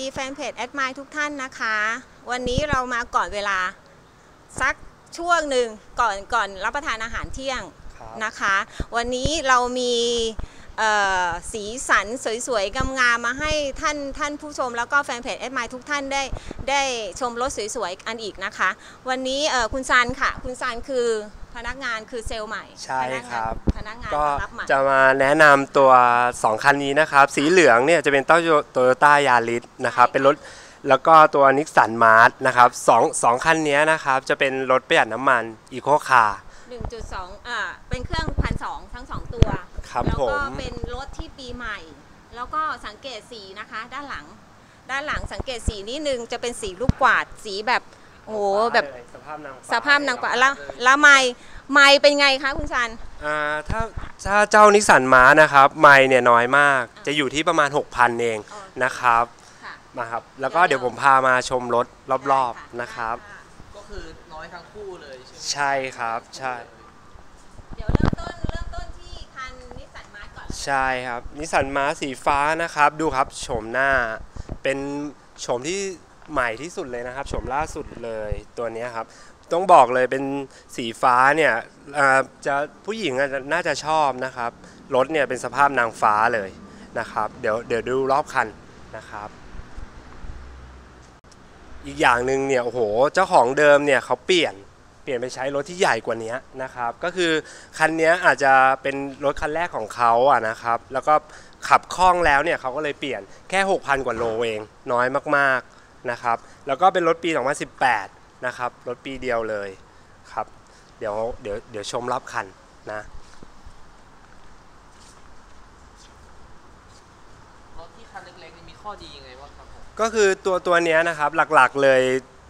ดีแฟนเพจแอดมายทุกท่านนะคะ วันนี้เรามาก่อนเวลาสักช่วงหนึ่งก่อนก่อนรับประทานอาหารเที่ยงครับนะคะ วันนี้เรามีเอ่อสีสันสวยๆ งามๆ มาให้ท่านท่านผู้ชมแล้วก็แฟนเพจแอดมายทุกท่านได้ได้ชมรถสวยๆ อันอีกนะคะ วันนี้เอ่อคุณซันค่ะ คุณซันคือ พนักงานคือเซลล์ใหม่ใช่ครับ พนักงานก็รับใหม่จะมาแนะนำตัว 2 คันนี้นะครับ สีเหลืองเนี่ยจะเป็นโตโยโตโยต้ายาริสนะครับเป็นรถแล้วก็ตัวนิสสันมาร์นะครับสองสองคันนี้นะครับจะเป็นรถประหยัดน้ำมันอีโคคาร์1.2อ่าเป็นเครื่องพันสองทั้งสองตัวครับแล้วผก็มเป็นรถที่ปีใหม่ แล้วก็สังเกตสีนะคะด้านหลัง ด้านหลังสังเกตสีนิดนึงจะเป็นสีลูกกวาดสีแบบ โอ้โหแบบ สภาพนางฟ้สภาพนางกวาดแล้วแล้วไม้ไม้เป็นไงคะคุณซัน อ่าถ้าถ้าเจ้านิสสันมาร์นะครับไม่เนี่ยน้อยมาก จะอยู่ที่ประมาณ 6,000 เองอ๋อ นะครับค่ะมาครับแล้วก็เดี๋เดี๋ยยววผมพามาชมรถรอบๆนะครับ ก็คือน้อยทั้งคู่เลยใช่ไหมใช่ครับใช่เดี๋ยวเริ่มต้นเริ่มต้นที่คันนิสสันมาร์ก่อนใช่ครับนิสสันมาสีฟ้านะครับ ดูครับโฉมหน้า เป็นโฉมที่ ใหม่ที่สุดเลยนะครับโฉมล่าสุดเลยตัวนี้ครับ ต้องบอกเลยเป็นสีฟ้าเนี่ยจะผู้หญิงน่าจะชอบนะครับ รถเนี่ยเป็นสภาพนางฟ้าเลยนะครับ เดี๋ยวเดี๋ยวดูรอบคันนะครับ อีกอย่างหนึ่งเนี่ยโอ้โหเจ้าของเดิมเนี่ยเขาเปลี่ยนเปลี่ยนไปใช้รถที่ใหญ่กว่านี้นะครับ ก็คือคันนี้อาจจะเป็นรถคันแรกของเขาอะนะครับ แล้วก็ขับคล่องแล้วเนี่ยเขาก็เลยเปลี่ยนแค่ 6,000 กว่าโลเอง น้อยมากๆ นะครับ แล้วก็เป็นรถปี 2018 นะครับ รถปีเดียวเลยครับ เดี๋ยวเดี๋ยวเดี๋ยวชมรับคันนะรถที่คันเล็กๆนี่มีข้อดียังไงบ้างครับผมก็คือตัวตัวเนี้ยนะครับหลักๆเลย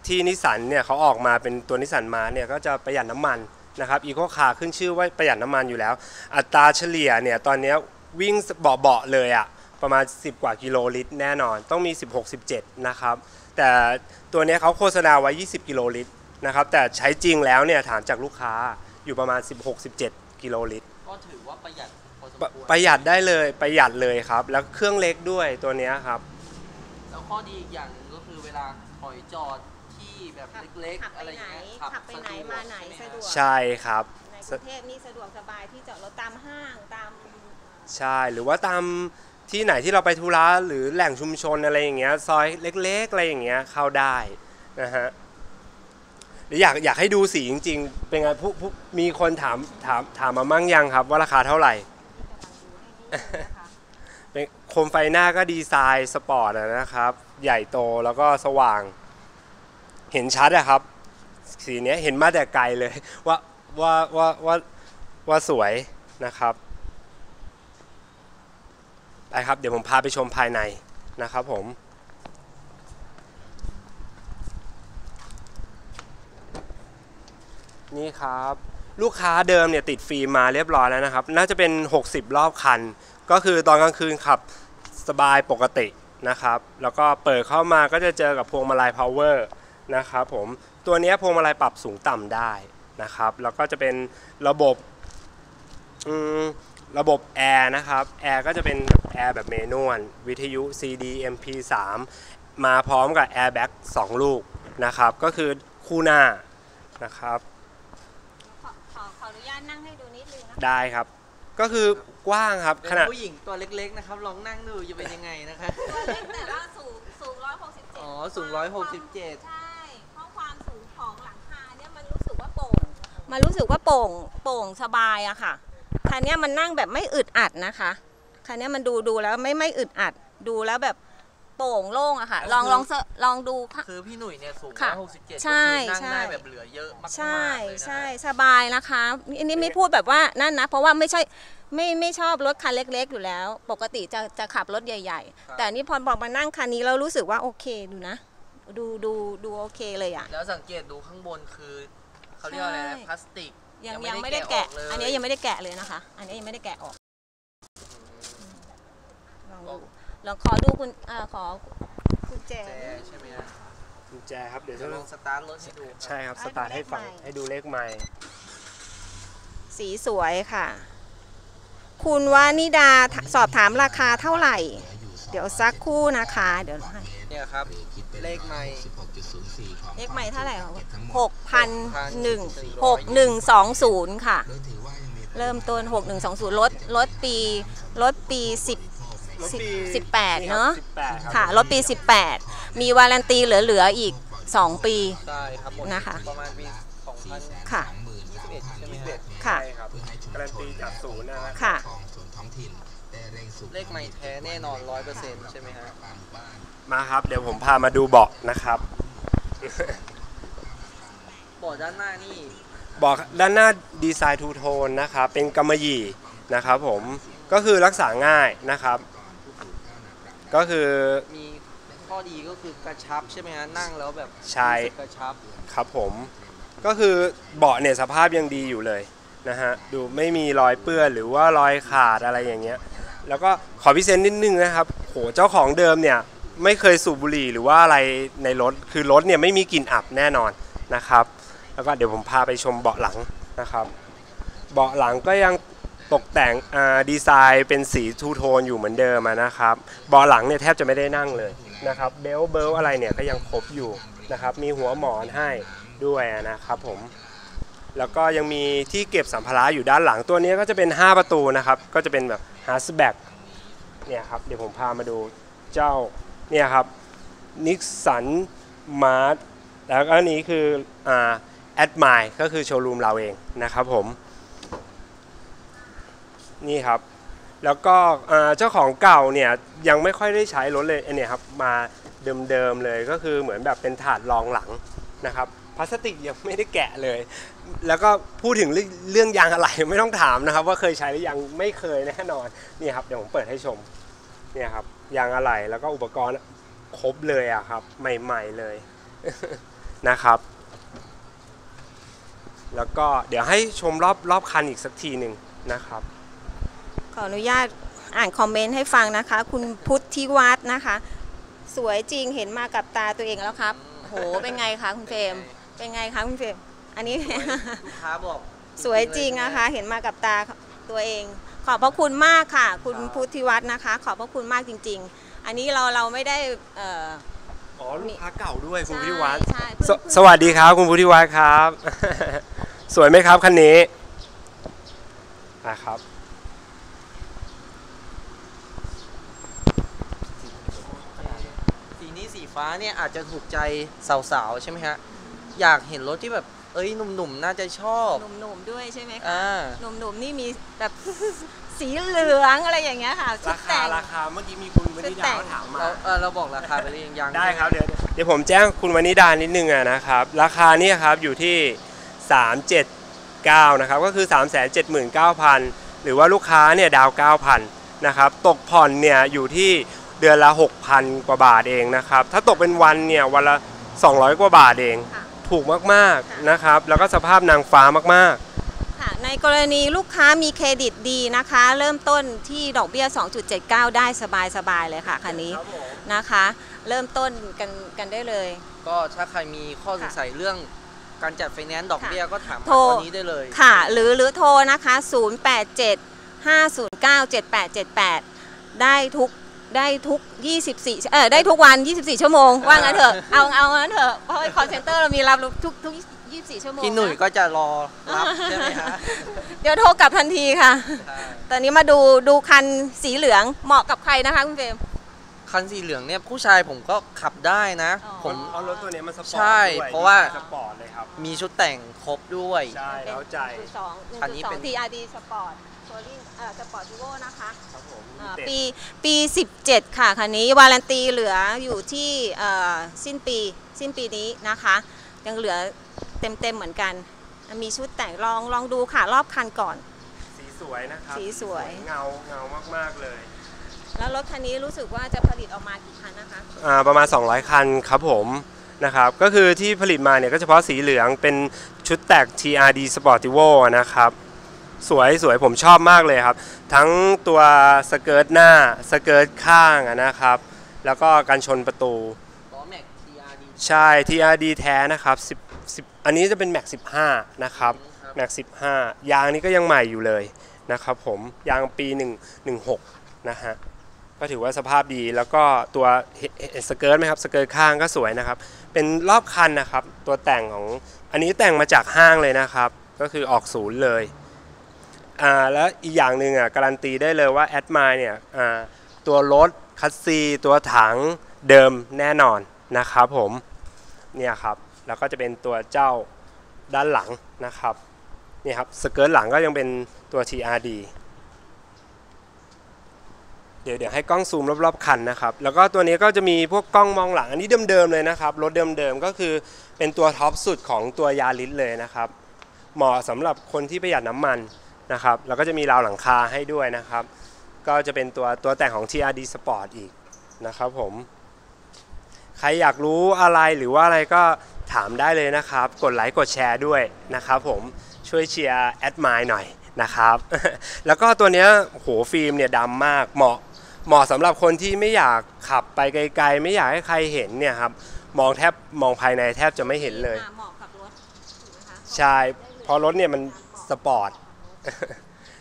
ที่นิสสันเนี่ยเขาออกมาเป็นตัวนิสสันมาเนี่ยก็จะประหยัดน้ำมันนะครับอีโคคาร์ขึ้นชื่อว่าประหยัดน้ำมันอยู่แล้ว อัตราเฉลี่ยเนี่ยตอนเนี้ยวิ่งเบาๆเลยอะประมาณ 10 กว่ากิโลลิตรแน่นอน ต้องมี 16-17 นะครับ แต่ตัวเนี้ยเขาโฆษณาไว้ 20 กิโลลิตรนะครับ แต่ใช้จริงแล้วเนี่ยถามจากลูกค้าอยู่ประมาณ 16-17 กิโลลิตร ก็ถือว่าประหยัดพอสมปะควรประหยัดได้เลยประหยัดเลยครับ แล้วเครื่องเล็กด้วยตัวเนี้ยครับ แล้วข้อดีอีกอย่างหนึ่งก็คือเวลาถอยจอดที่แบบเล็กขับๆ ไปอะไรอไหน ย่างเงี้ยขับไปไหน มาไหนสะดวก ใช่ครับ ในกรุงเทพนี่สะดวกสบายที่จอดรถตามห้างตาม ใช่หรือว่าตาม ที่ไหนที่เราไปธุระหรือแหล่งชุมชนอะไรอย่างเงี้ยซอยเล็ก ๆ อะไรอย่างเงี้ยเข้าได้นะฮะหรืออยากอยากให้ดูสีจริง ๆ เป็นไงผู้ผู้มีคนถามถามถามมามั่งยังครับ ว่าราคาเท่าไหร่เป็นโคมไฟหน้าก็ดีไซน์สปอร์ตนะครับ ใหญ่โตแล้วก็สว่าง เห็นชัดอะครับ สีเนี้ยเห็นมาแต่ไกลเลยว่าว่าว่าว่าว่าสวยนะครับ ไปครับเดี๋ยวผมพาไปชมภายในนะครับผมนี่ครับลูกค้าเดิมเนี่ยติดฟิล์มมาเรียบร้อยแล้วนะครับ น่าจะเป็น 60 รอบคัน ก็คือตอนกลางคืนขับสบายปกตินะครับ แล้วก็เปิดเข้ามาก็จะเจอกับพวงมาลัย power นะครับผมตัวนี้พวงมาลัยปรับสูงต่ำได้นะครับ แล้วก็จะเป็นระบบ ระบบแอร์นะครับแอร์ก็จะเป็นแอร์แบบเมนวลวิทยุ CD MP3 มาพร้อมกับแอร์แบ็ก2ลูกนะครับ ก็คือคู่หน้านะครับขอขอขออนุญาตนั่งให้ดูนิดนึงนะคะได้ครับ ก็คือกว้างครับเป็นขนาด ผู้หญิงตัวเล็กๆนะครับ ลองนั่งดูจะเป็นยังไงนะคะ ตัวเล็กแต่ว่าสูงสูงร้อยหกสิบเจ็ดอ๋อสูง167 ใช่เพราะความสูงของหลังคาเนี่ยมันรู้สึกว่าโป่ง มันรู้สึกว่าโป่งโป่งสบายอะค่ะ คันเนี้ยมันนั่งแบบไม่อึดอัดนะคะคันเนี้ยมันดูดูแล้วไม่ไม่อึดอัดดูแล้วแบบโป่งโล่งอะค่ะ ลองลองเสลองดูค่ะ คือพี่หนุ่ยเนี่ยสูงค่ะ167ใช่ก็คือนั่งใช่ได้แบบเหลือเยอะมากๆใช่เลยนะใช่สบายนะคะอันนี้ไม่พูดแบบว่านั่นนะ เพราะว่าไม่ใช่ไม่ไม่ชอบรถคันเล็ก ๆ อยู่แล้ว ปกติจะจะขับรถใหญ่ ๆ แต่อันนี่พอบอกมานั่งคันนี้เรารู้สึกว่าโอเคดูนะ ดูดูดูโอเคเลยอะแล้วสังเกตดูข้างบนคือเขาเรียกว่าอะไรใช่นะพลาสติก ยังยังยังไม่ไม่ได้ได้แกะ แกะออกเลย อันนี้ยังไม่ได้แกะเลยนะคะ อันนี้ยังไม่ได้แกะออกลองดูลองขอดูคุณอ่าขอคุณแจ แจใช่ไหมฮะกุญแจครับเดี๋ยวจะจะลองสตาร์ทรถให้ดูครับใช่ครับสตาร์ทให้ฟังให้ดูเลขไมล์สีสวยค่ะ คุณวานิดาสอบถามราคาเท่าไหร่ เดี๋ยวสักครู่นะคะ เดี๋ยวให้เนี่ยครับ เลขไม่เลขใหม่เท่าไหร่หกพันหนึ่งหกหนึ่งสองศูนย์ค่ะ เริ่มต้นหกหนึ่งสองศูนย์ลดลดปีลดปีสิบรถปีสิบแปดเนอะสิบแปดรับค่ะลดปี18มีวารันตีเหลือๆอีก2ปีใช่ครับหมดนะคะประมาณปี2021ค่ะใช่ไหมฮะค่ะใช่ครับการันตีจากศูนย์นะฮะค่ะ เลขไม่แท้แน่นอน100%ใช่ไหมฮะมาครับ เดี๋ยวผมพามาดูเบาะนะครับบอร์ดด้านหน้านี่เบอกด้านหน้าดีไซน์ทูโทนนะครับเป็นกำมะหยี่นะครับผมก็คือรักษาง่ายนะครับ ก็คือมีข้อดีก็คือกระชับใช่ไหมฮะนั่งแล้วแบบใช่รู้สึกกระชับครับผม ก็คือเบาะเนี่ยสภาพยังดีอยู่เลยนะฮะดูไม่มีรอยเปื้อนหรือว่ารอยขาดอะไรอย่างเงี้ย แล้วก็ขอพิเศษนิดนึงนะครับโหเจ้าของเดิมเนี่ยไม่เคยสูบบุหรี่หรือว่าอะไรในรถคือรถเนี่ยไม่มีกลิ่นอับแน่นอนนะครับ แล้วก็เดี๋ยวผมพาไปชมเบาะหลังนะครับ เบาะหลังก็ยังตกแต่งดีไซน์เป็นสีทูโทนอยู่เหมือนเดิมนะครับ เบาะหลังเนี่ยแทบจะไม่ได้นั่งเลยนะครับเบลต์เบลอะไรเนี่ยก็ยังครบอยู่นะครับ มีหัวหมอนให้ด้วยนะครับผม แล้วก็ยังมีที่เก็บสัมภาระอยู่ด้านหลังตัวนี้ก็จะเป็น 5 ประตูนะครับ ก็จะเป็นแบบฮาร์สแบ็กเนี่ยครับ เดี๋ยวผมพามาดูเจ้าเนี่ยครับนิกสันมาร์แล้วก็อันนี้คืออ่าแอดมายก็คือโชว์รูมเราเองนะครับผม นี่ครับ แล้วก็เจ้าของเก่าเนี่ยยังไม่ค่อยได้ใช้รถเลยอันเนี่ยครับมาเดิมๆเลยก็คือเหมือนแบบเป็นถาดรองหลังนะครับ พลาสติกยังไม่ได้แกะเลย แล้วก็พูดถึงเรื่องยางอะไรไม่ต้องถามนะครับ ว่าเคยใช้หรือยังไม่เคยแน่นอนนี่ครับเดี๋ยวผมเปิดให้ชมเนี่ยครับยางอะไรแล้วก็อุปกรณ์ครบเลยอะครับ ใหม่ ๆเลยนะครับ แล้วก็เดี๋ยวให้ชมรอบรอบคันอีกสักทีหนึ่งนะครับ ขออนุญาตอ่านคอมเมนต์ให้ฟังนะคะ คุณพุทธิวัฒน์นะคะ สวยจริงเห็นมากับตาตัวเองแล้วครับ โหเป็นไงคะคุณเฟรม เป็นไงคะคุณเฟรมอันนี้ ลูกค้าบอกสวยจริงนะคะ เห็นมากับตาตัวเอง ขอบพระคุณมากค่ะ คุณครับพุทธิวัฒน์นะคะ ขอบพระคุณมากจริง ๆ อันนี้เราเราไม่ได้เอ่อ อ๋อลูกค้าเก่าด้วยคุณใช่พุทธิวัฒน์ใช่สเพิ่งสวัสดีครับ คุณพุทธิวัฒน์ครับ สวยไหมครับคันนี้นะครับ สีนี้สีฟ้าเนี่ยอาจจะถูกใจสาวๆใช่ไหมฮะ อยากเห็นรถที่แบบ เอ้ยหนุ่มๆน่าจะชอบ หนุ่มๆด้วยใช่ไหมคะ อ่า หนุ่มๆนี่มีแบบ สีเหลืองอะไรอย่างเงี้ยค่ะชุราดคาแต่ง ราคาเมื่อกี้มีคุณวนิชุดแต่ดางถามมา เราเออเราบอกราคาไปหรือยังยังได้ครับเดี๋ยวเดี๋ยวผมแจ้งคุณวนิดานิดนึงอะนะครับ ราคาเนี่ยครับอยู่ที่ 379 นะครับก็คือ 379,000 หรือว่าลูกค้าเนี่ยดาว 9,000 นะครับ ตกผ่อนเนี่ยอยู่ที่เดือนละ 6,000 กว่าบาทเองนะครับ ถ้าตกเป็นวันเนี่ยวันละ 200 กว่าบาทเองค่ะ ถูกมากๆนะครับ แล้วก็สภาพนางฟ้ามากค่ะในกรณีลูกค้ามีเครดิตดีนะคะ เริ่มต้นที่ดอกเบี้ย 2.79 ได้สบายๆเลยค่ะคันนี้นะคะ เริ่มต้นกันกันได้เลย ก็ถ้าใครมีข้อสงสัยเรื่องการจัดไฟแนนซ์ดอกเบี้ยก็ถามมาโทรตอนนี้ได้เลยค่ะ หรือหรือโทรนะคะ 087 509 7878 ได้ทุก ได้ทุก 24เออได้ทุกวัน 24 ชั่วโมง ว่างั้นเถอะ เอาเอางั้นเถอะ เพราะคอนเซ็นเตอร์เรามีรับทุกทุก 24 ชั่วโมงพี่หนุ่ยะก็จะรอรับใช่ไหมฮะเดี๋ยวโทรกลับทันทีค่ะใช่ตอนนี้มาดูดูคันสีเหลืองเหมาะกับใครนะคะคุณเฟรมคันสีเหลืองเนี่ยผู้ชายผมก็ขับได้นะ อ๋อ ผมๆเอารถตัวนี้มาสปอร์ตใช่ด้วยเพราะว่า สปอร์ตเลยครับ มีชุดแต่งครบด้วย ใช่ แล้วใจสองหนึ่งคันนี้จุดสอเป็งน TRD Sport Touring เอ่อ Sport Evo นะคะ ครับผมอ่าเด็ด ปีปี 17 ค่ะคันนี้วารันตีเหลืออยู่ที่เอ่อสิ้นปีสิ้นปีนี้นะคะ ยังเหลือเต็มเต็มๆเหมือนกัน มีชุดแต่งลองลองดูค่ะรอบคันก่อน สีสวยนะครับสีสวยเงาเงามากๆเลย แล้วรถคันนี้รู้สึกว่าจะผลิตออกมากี่คันนะคะอ่าประมาณ 200 คันครับผมนะครับก็คือที่ผลิตมาเนี่ยก็เฉพาะสีเหลืองเป็นชุดแต่ง TRD Sportivo นะครับ สวยสวยผมชอบมากเลยครับ ทั้งตัวสเกิร์ตหน้าสเกิร์ตข้างอะนะครับ แล้วก็การชนประตูล้อแม็ก TRD ใช่ TRD แท้นะครับ10 10อันนี้จะเป็นแม็ก15 นะครับครับแม็ก15 ยางนี้ก็ยังใหม่อยู่เลยนะครับผมยางปี 1 16 นะฮะก็ถือว่าสภาพดีแล้วก็ตัวเห็นเห็นสเกิร์ตไหมครับสเกิร์ตข้างก็สวยนะครับ เป็นรอบคันนะครับ ตัวแต่งของอันนี้แต่งมาจากห้างเลยนะครับ ก็คือออกศูนย์เลย อ่าแล้วอีกอย่างหนึ่งอะการันตีได้เลยว่าแอดมายเนี่ยอ่าตัวรถคัสซีตัวถังเดิมแน่นอนนะครับผมเนี่ยครับแล้วก็จะเป็นตัวเจ้าด้านหลังนะครับนี่ครับสเกิร์ตหลังก็ยังเป็นตัว TRD เดี๋ยวเดี๋ยวให้กล้องซูมรอบๆคันนะครับ แล้วก็ตัวนี้ก็จะมีพวกกล้องมองหลัง อันนี้เดิมๆเลยนะครับ รถเดิมๆก็คือเป็นตัวท็อปสุดของตัวยาริสเลยนะครับ เหมาะสำหรับคนที่ประหยัดน้ำมัน นะครับแล้วก็จะมีราวหลังคาให้ด้วยนะครับ ก็จะเป็นตัวตัวแต่งของ TRD Sport อีกนะครับผม ใครอยากรู้อะไรหรือว่าอะไรก็ถามได้เลยนะครับ กดไลค์กดแชร์ด้วยนะครับผมช่วยเชียร์แอดมายหน่อยนะครับ แล้วก็ตัวเนี้ยโหฟิล์มเนี่ยดำมากเหมาะเหมาะสำหรับคนที่ไม่อยากขับไปไกล ๆ ไม่อยากให้ใครเห็นเนี่ยครับมองแทบมองภายในแทบจะไม่เห็นเลยเหมาะกับรถถูกไหมคะใช่เพราะรถเนี่ยมันสปอร์ต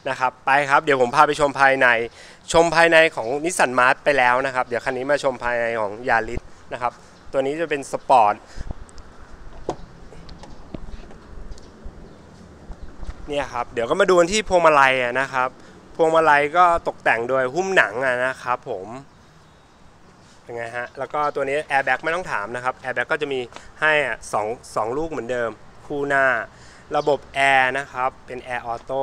นะครับไปครับเดี๋ยวผมพาไปชมภายในชมภายในของนิสสันมาร์ไปแล้วนะครับ เดี๋ยวคันนี้มาชมภายในของยาริสนะครับ ตัวนี้จะเป็นสปอร์ตเนี่ยครับเดี๋ยวก็มาดูที่พวงมาลัยนะครับ พวงมาลัยก็ตกแต่งโดยหุ้มหนังนะครับผมเป็นไงฮะแล้วก็ตัวนี้แอร์แบ็กไม่ต้องถามนะครับแอร์แบ็กก็จะมีให้อะสองสองลูกเหมือนเดิม คู่หน้า ระบบแอร์นะครับ เป็นแอร์ออโต้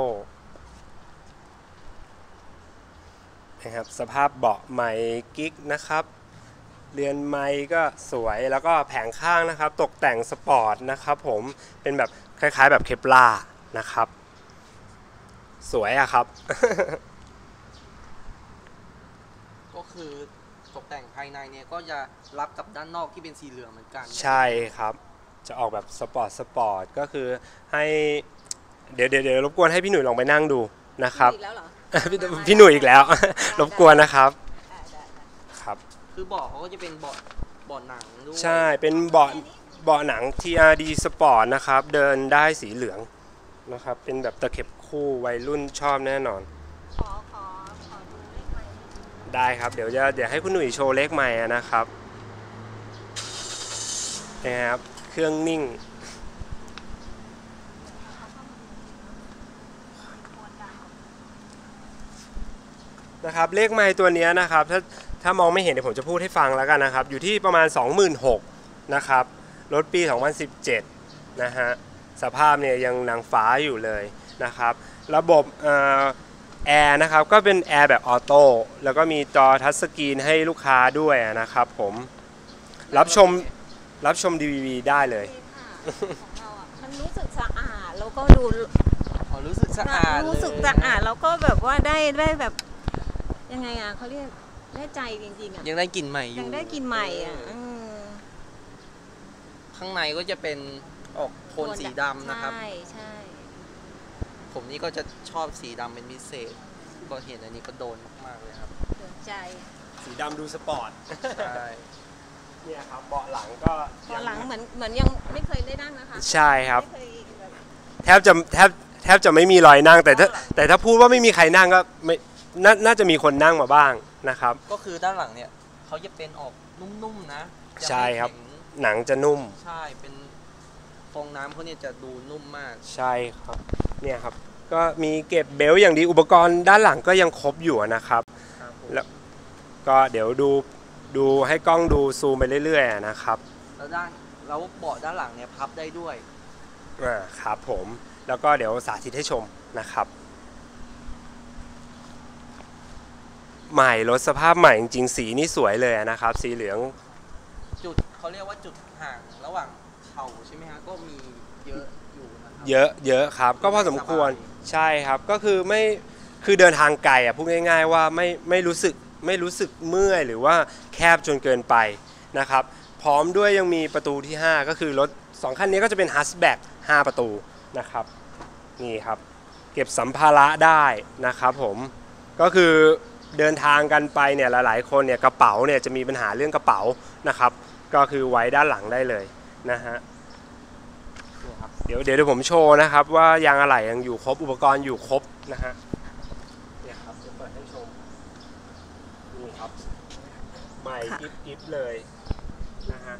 นะครับ สภาพเบาะใหม่กิ๊กนะครับ เรือนไม้ก็สวย แล้วก็แผงข้างนะครับ ตกแต่งสปอร์ตนะครับผม เป็นแบบคล้ายๆ แบบเคปลานะครับ สวยอะครับ ก็คือตกแต่งภายในเนี่ยก็จะรับกับด้านนอกที่เป็นสีเหลืองเหมือนกัน ใช่ครับ จะออกแบบสปอร์ตสปอร์ตก็คือให้เดี๋ยวเดี๋ยวเดี๋ยวรบกวนให้พี่หนุ่ยลองไปนั่งดูนะครับ อีกแล้วเหรอ พี่พี่หนุ่ยอีกแล้ว รบกวนนะครับอ่าได้ได้ครับ คือเบาะเขาก็จะเป็นเบาะเบาะหนังด้วยใช่เป็นเบาะเบาะหนัง TRD Sport นะครับ เดินได้สีเหลืองนะครับ เป็นแบบตะเข็บคู่วัยรุ่นชอบแน่นอน ขอขอขอดูเลขไมค์ได้ครับ เดี๋ยวจะเดี๋ยวให้คุณหนุ่ยโชว์เลขใหม่นะครับนะครับ เครื่องนิ่ง นะครับ เลขไม้ตัวนี้นะครับ ถ้าถ้ามองไม่เห็นเดี๋ยวผมจะพูดให้ฟังแล้วกันนะครับ อยู่ที่ประมาณ 26,000นะครับ รถปี 2017 นะฮะ สภาพเนี่ยยังนางฟ้าอยู่เลยนะครับ ระบบแอร์นะครับ ก็เป็นแอร์แบบออโต้ แล้วก็มีจอทัชสกรีนให้ลูกค้าด้วยนะครับผม รับชม รับชม DVD ได้เลยโอเคค่ะของเราอะมันรู้สึกสะอาดแล้วก็ดูอ๋อรู้สึกสะอาดรู้สึกเลยสะอาดแล้วก็แบบว่าได้ได้แบบ ยังไงอะเขาเรียกได้ใจจริงๆอะยังได้กลิ่นใหม่อยู่ยังได้กินใหม่อะเอืมข้างในก็จะเป็นออกโทนสีดำนะครับ ใช่ใช่ผมนี่ก็จะชอบสีดำเป็นพิเศษ ก็เห็นอันนี้ก็โดนมากๆเลยครับสนใจ สีดำดูสปอร์ต ใช่ เนี่ยครับเบาะหลังก็ตอนหลังเหมือนเหมือนยังไม่เคยได้นั่งนะคะใช่ครับ ไม่เคยแบบแทบจะแทบแทบจะไม่มีรอยนั่งแต่ถ้าแต่ถ้าพูดว่าไม่มีใครนั่งก็ไม่นาน่าจะมีคนนั่งมาบ้างนะครับ ก็คือด้านหลังเนี่ยเขาจะเป็นออกนุ่มๆนะจะไม่ใช่ครับ แข็งหนังจะนุ่มใช่เป็นฟองน้ำเขาเนี่ยจะดูนุ่มมาก ใช่ครับเนี่ยครับ ก็มีเก็บเบลต์อย่างดีอุปกรณ์ด้านหลังก็ยังครบอยู่นะครับ ครับผมแล้วก็เดี๋ยวดู ดูให้กล้องดูซูมไปเรื่อยๆนะครับ แล้วด้านแล้วเบาะด้านหลังเนี่ยพับได้ด้วยอ่าครับผมแล้วก็เดี๋ยวสาธิตให้ชมนะครับ ใหม่รถสภาพใหม่จริงๆสีนี่สวยเลยนะครับ สีเหลืองจุดเขาเรียกว่าจุดห่างระหว่างเข่าใช่ไหมฮะก็มีเยอะอยู่นะครับเยอะเยอะครับ ก็พอสมควรใช่ครับก็คือไม่คือเดินทางไกลอะพูดง่าย ๆ ว่าไม่ไม่รู้สึก ไม่รู้สึกเมื่อยหรือว่าแคบจนเกินไปนะครับพร้อมด้วยยังมีประตูที่ 5 ก็คือรถ 2 คันนี้ก็จะเป็นฮัสแบ็ก5ประตูนะครับนี่ครับ เก็บสัมภาระได้นะครับผมก็คือเดินทางกันไปเนี่ยหลายๆ คนเนี่ยกระเป๋าเนี่ยจะมีปัญหาเรื่องกระเป๋านะครับ ก็คือไว้ด้านหลังได้เลยนะฮะเดี๋ยวเดี๋ยวเดี๋ยวผมโชว์นะครับว่ายางอะไหล่ยังอยู่ครบอุปกรณ์อยู่ครบนะฮะเนี่ยครับเดี๋ยวเปิดให้ชม นี่ครับ ใหม่ ค่ะ กิฟกิฟเลยนะฮะ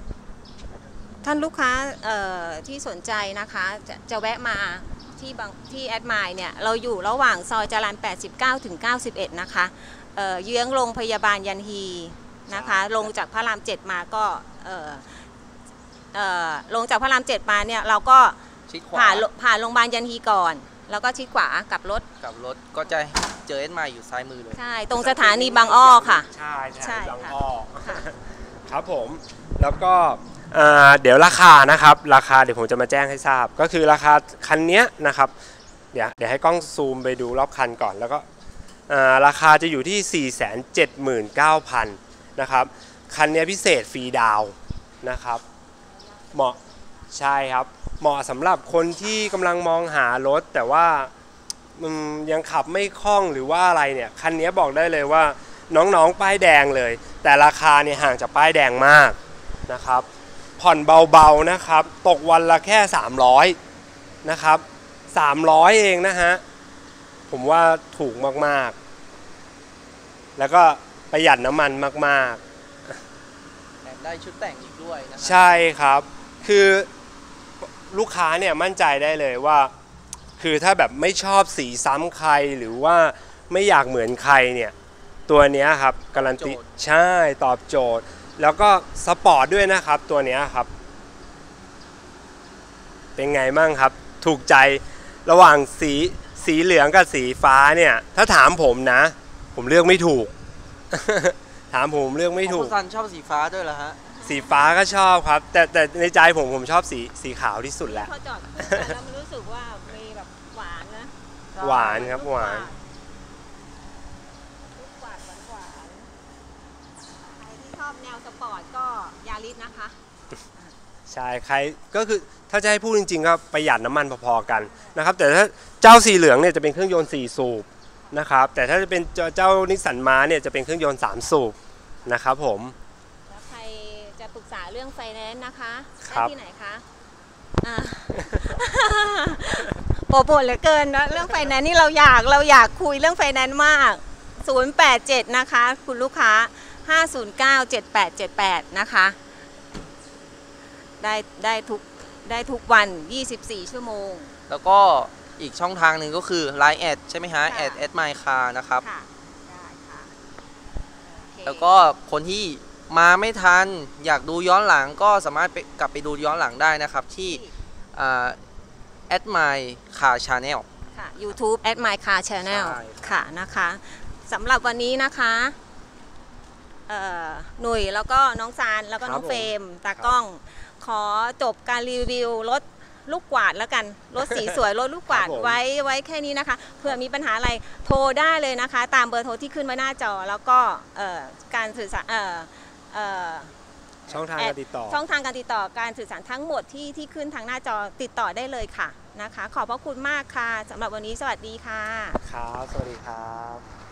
ท่านลูกค้าเอ่อที่สนใจนะคะจะจะแวะมาที่บางที่แอดมายเนี่ย เราอยู่ระหว่างซอยจรัญ89 ถึง 91 นะคะเอ่อเยื้องโรงพยาบาลยันฮีนะคะใช่ลงจากพระราม7มาก็เอ่อเอ่อลงจากพระราม7มาเนี่ยเราก็ชิดขวาผ่านโรผ่านโรงพยาบาลยันฮีก่อน แล้วก็ชิดขวากลับรถกับรถก็จะ เจอเอ็นมาอยู่ซ้ายมือเลยใช่ ตรงสถานีบางอ้อค่ะ ใช่ใช่ใช่บางค่ะอ้อครับผม แล้วก็เอ่อเดี๋ยวราคานะครับ ราคาเดี๋ยวผมจะมาแจ้งให้ทราบ ก็คือราคาคันเนี้ยนะครับ เดี๋ยวเดี๋ยวให้กล้องซูมไปดูรอบคันก่อนแล้วก็เอ่อราคาจะอยู่ที่ 479,000นะครับ คันเนี้ยพิเศษฟรีดาวน์นะครับ เหมาะใช่ครับ เหมาะสำหรับคนที่กำลังมองหารถแต่ว่าอืม ยังขับไม่คล่องหรือว่าอะไรเนี่ยคันนี้บอกได้เลยว่าน้องๆป้ายแดงเลย แต่ราคาเนี่ยห่างจากป้ายแดงมากนะครับ ผ่อนเบาๆนะครับ ตกวันละแค่ 300นะครับ300 เองนะฮะ ผมว่าถูกมากๆ แล้วก็ประหยัดน้ำมันมากๆแถมได้ชุดแต่งอีกด้วยนะครัใช่ครับ คือลูกค้าเนี่ยมั่นใจได้เลยว่า คือถ้าแบบไม่ชอบสีซ้ำใครหรือว่าไม่อยากเหมือนใครเนี่ย ตัวเนี้ยครับการันตีใช่ตอบโจทย์ แล้วก็สปอร์ตด้วยนะครับ ตัวเนี้ยครับ เป็นไงมั่งครับ ถูกใจระหว่างสีสีเหลืองกับสีฟ้าเนี่ย ถ้าถามผมนะ ผมเลือกไม่ถูก ถามผมเลือกไม่ถูคุกณซันชอบสีฟ้าด้วยเหรอฮะ สีฟ้าก็ชอบครับ แต่แต่ในใจผมผมชอบสีสีขาวที่สุดแหละ พอจอดคู่กันแล้วมันรู้สึกว่ามีแบบหวานนะ หวานครับหวาน ลูกกวาดหวานๆใครที่ชอบแนวสปอร์ตก็ยาริสนะคะ ใช่ใครก็คือถ้าจะให้พูดจริงๆก็ประหยัดน้ำมันพอๆกันนะครับแต่ถ้าเจ้าสีเหลืองเนี่ยจะเป็นเครื่องยนต์4สูบนะครับแต่ถ้าจะเป็นเจ้าเจ้านิสสันมาเนี่ยจะเป็นเครื่องยนต์3สูบนะครับผม แล้วใครจะปรึกษาเรื่องไฟแนนซ์นะคะคได้รับที่ไหนคะอ่า โปรโปรเหลือเกินนะเรื่องไฟแนนซ์นี่เราอยากเราอยากคุยเรื่องไฟแนนซ์มาก 087 นะคะ คุณลูกค้า 5097878 นะคะ ได้ได้ทุกได้ทุกวัน 24 ชั่วโมง แล้วก็อีกช่องทางหนึ่งก็คือ Line แอดใช่ไหมฮะค่ะแอดแอดไมคานะครับ ค่ะ ได้ค่ะโอเคแล้วก็คนที่มาไม่ทัน อยากดูย้อนหลังก็สามารถไปกลับไปดูย้อนหลังได้นะครับ ที่แอด ไมคาชาแนลค่ะ YouTube at my car channel ใช่ครับค่ะนะคะสำหรับวันนี้นะคะเอ่อหนุ่ยแล้วก็น้องซานแล้วก็น้องครับผมเฟรมตากล้อง ขอจบการรีวิวรถลูกกวาดแล้วกันรถสีสวย รถลูกกวาดครับผม ไว้ไว้แค่นี้นะคะเผื่อมีปัญหาอะไรโทรได้เลยนะคะ ตามเบอร์โทรที่ขึ้นไว้หน้าจอแล้วก็เอ่อการสื่อสารเอ่อเอ่อ ช่องทางการติดต่อ ช่องทางการติดต่อการสื่อสารทั้งหมดที่ที่ขึ้นทางหน้าจอติดต่อได้เลยค่ะนะคะ ขอบพระคุณมากค่ะสำหรับวันนี้สวัสดีค่ะ ครับ สวัสดีครับ